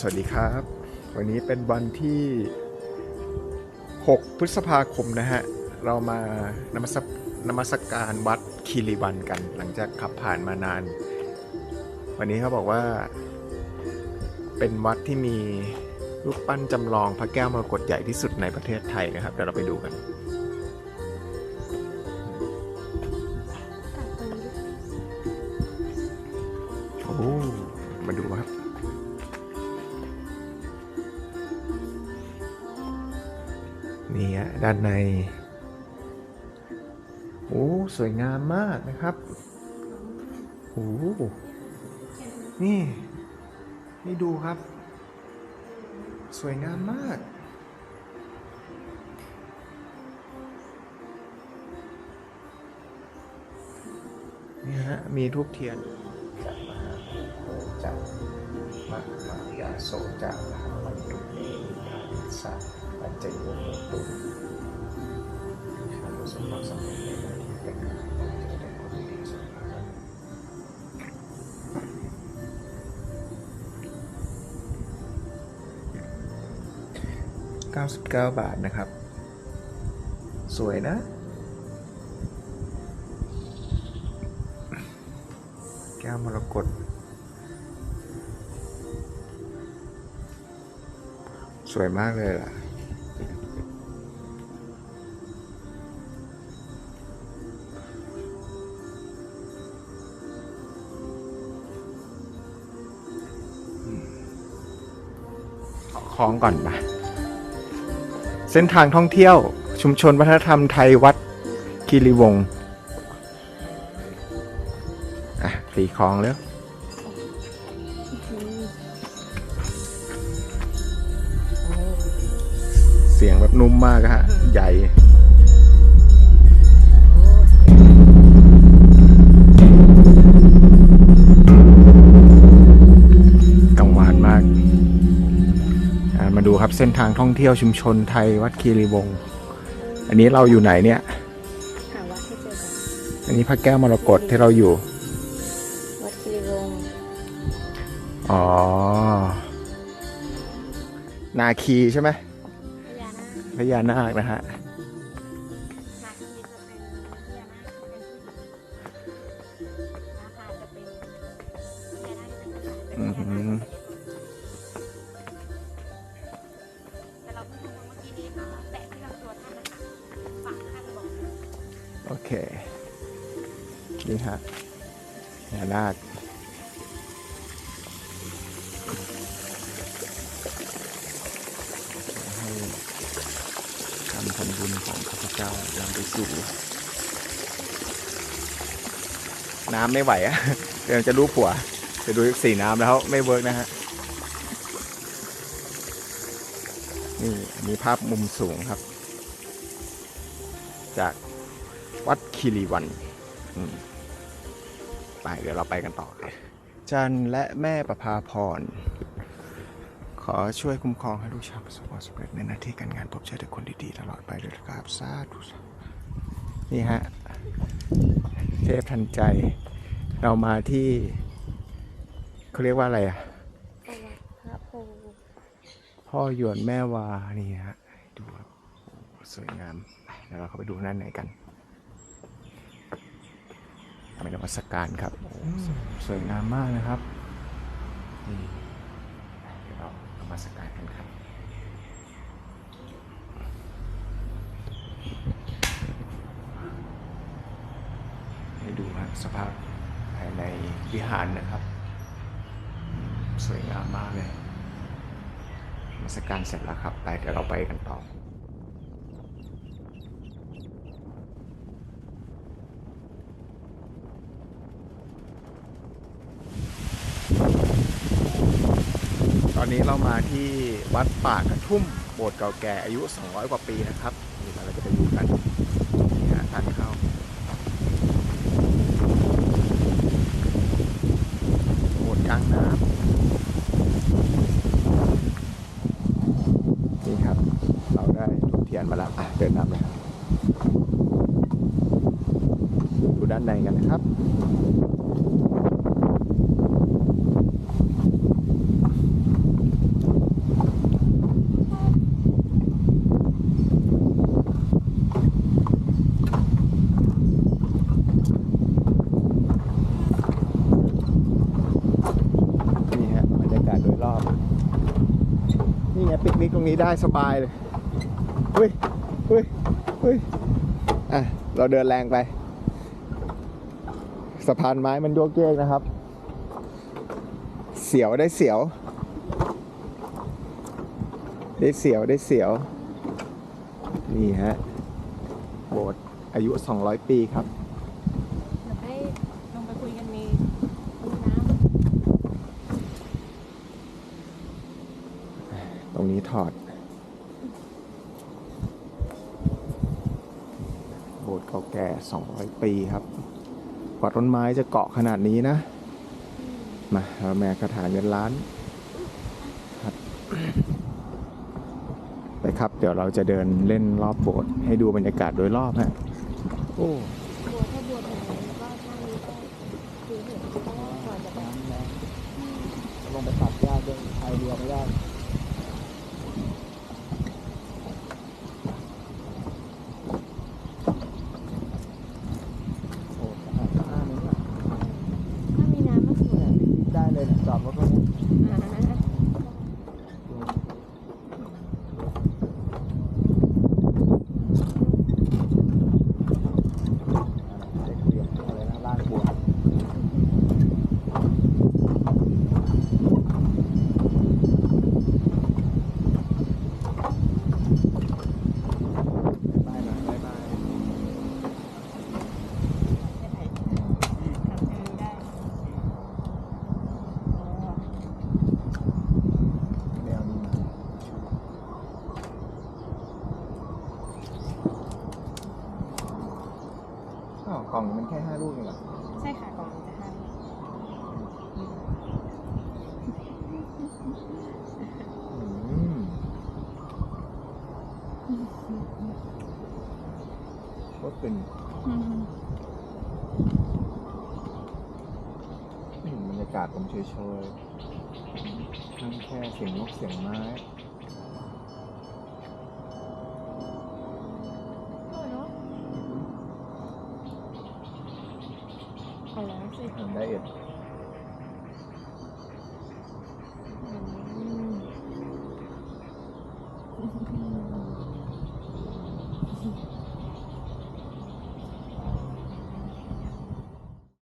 สวัสดีครับ วันนี้เป็นวันที่ 6 พฤษภาคมนะฮะ เรามานมัสนมัสการวัดคีรีวันกัน หลังจากขับผ่านมานาน วันนี้เขาบอกว่า เป็นวัดที่มีรูปปั้นจำลองพระแก้วมรกตใหญ่ที่สุดในประเทศไทยนะครับเดี๋ยวเราไปดูกัน นี่ฮะด้านในโอ้สวยงามมากนะครับโอ้นี่ให้ดูครับ สวยงามมาก นี่ฮะ มีทูบเทียนจากมหาโหจากมหายาโสจากมหาวันตุเมนิทาสัต ปัจจโยโหตุฉันประสบความสำเร็จในหน้าที่การงานของจะได้ผลดีสุดนะครับ99บาทนะครับ สวยนะแก้วมรกตสวยมากเลยล่ะ คล้องก่อนปะเส้นทางท่องเที่ยวชุมชนวัฒนธรรมไทยวัดคีรีวงศ์อะตีคลองแล้วเสียงแบบนุ่มมากฮะ ใหญ่ ครับ เส้นทางท่องเที่ยวชุมชนไทยวัดคีรีวงศ์อันนี้เราอยู่ไหนเนี่ย หาวัดให้เจอกันอันนี้พระแก้วมรกตที่เราอยู่ วัดคีรีวงศ์อ๋อ นาคีใช่ไหมพญานาคพญานาคนะฮะ นาคีจะเป็นพญานาคเป็นผู้หญิงนาคาจะเป็นพญานาคที่เป็นผู้ชายเป็นอืพญานาคมแต่ โอเค นี่ฮะพญานาคให้ทำผลบุญของข้าพเจ้านำไปสู่น้ำไม่ไหวอะเดี๋ยวจะรู้ผัวจะดูสีน้ำแล้วไม่เวิร์กนะฮะ นี่อันนี้ภาพมุมสูงครับ จาก วัดคีรีวันไปเดี๋ยวเราไปกันต่อเลยจันและแม่ประภาพร ขอช่วยคุ้มครองให้ลูกชาวประสบความสำเร็จในหน้าที่การงานพบเจอแต่คนดีๆ ตลอดไปเลยนะครับสาธุนี่ฮะ เทพทันใจ เรามาที่เขาเรียกว่าอะไรอะพระโพพ่อหยวนแม่วานี่ฮะ ดูครับสวยงามเดี๋ยวเราเข้าไปดูด้านในกัน ไปนมัสการครับโอ้สวยสวยงามมากนะครับนี่เดี๋ยวเรานมัสการกันครับให้ดูฮะสภาพภายในวิหารนะครับ สวยงามมากเลยนมัสการเสร็จแล้วครับไปเดี๋ยวเราไปกันต่อ ต อนนี้เรามาที่วัดป่ากระทุ่มโบสถ์เก่าแก่อายุ 200 กว่าปีนะครับนี่เราจะไปดูกันนี่ฮะทางเข้าโบสถ์กลางน้ำนี่ครับ เราได้ทุกเทียนมาแล้วอะเดินนำเลยดูด้านในกันนะครับ รง นี้ได้สบายเลยเฮ้ยเฮ้ยเฮ้ยอะ เราเดินแรงไป สะพานไม้มันโยกเยกนะครับ เสียวได้เสียว ได้เสียวได้เสียว นี่ฮะ โบสถ์อายุ 200 ปีครับ เดี๋ยวให้ลงไปคุยกันในห้ องน้ตรงนี้ถอดโบสถ์เก่าแก่ 200 ปีครับกว่าต้นไม้จะเกาะขนาดนี้นะ มาเราแม่คาถาเงินล้านไปครับ เดี๋ยวเราจะเดินเล่นรอบโบสถ์ให้ดูบรรยากาศโดยรอบฮะโอ้ถ้าบัวถึงไหนก็ท่านี้ก็คือเห็นเพราะว่าก่อนจะแบบลงไปตัดหญ้าด้วยพายเรือไม่ได้ โอ้สะอาดสะอาดนี่แหละ ถ้ามีน้ำมันสวย ได้เลยนะ จอดรถตรงนี้อ่าเด็กเรียนอะไรนะลากบัวบายนะบายบาย ทำเองได้ แนวนี้นะอ้าวกล่องมันแค่ห้าลูกเองเหรอ ใช่ค่ะก่อนจะให้ อืมโคตรเป็นอืมบรรยากาศผมเฉยๆนั่งแค่เสียงนกเสียงไม้เอาแล้วสิทำได้เอ็ด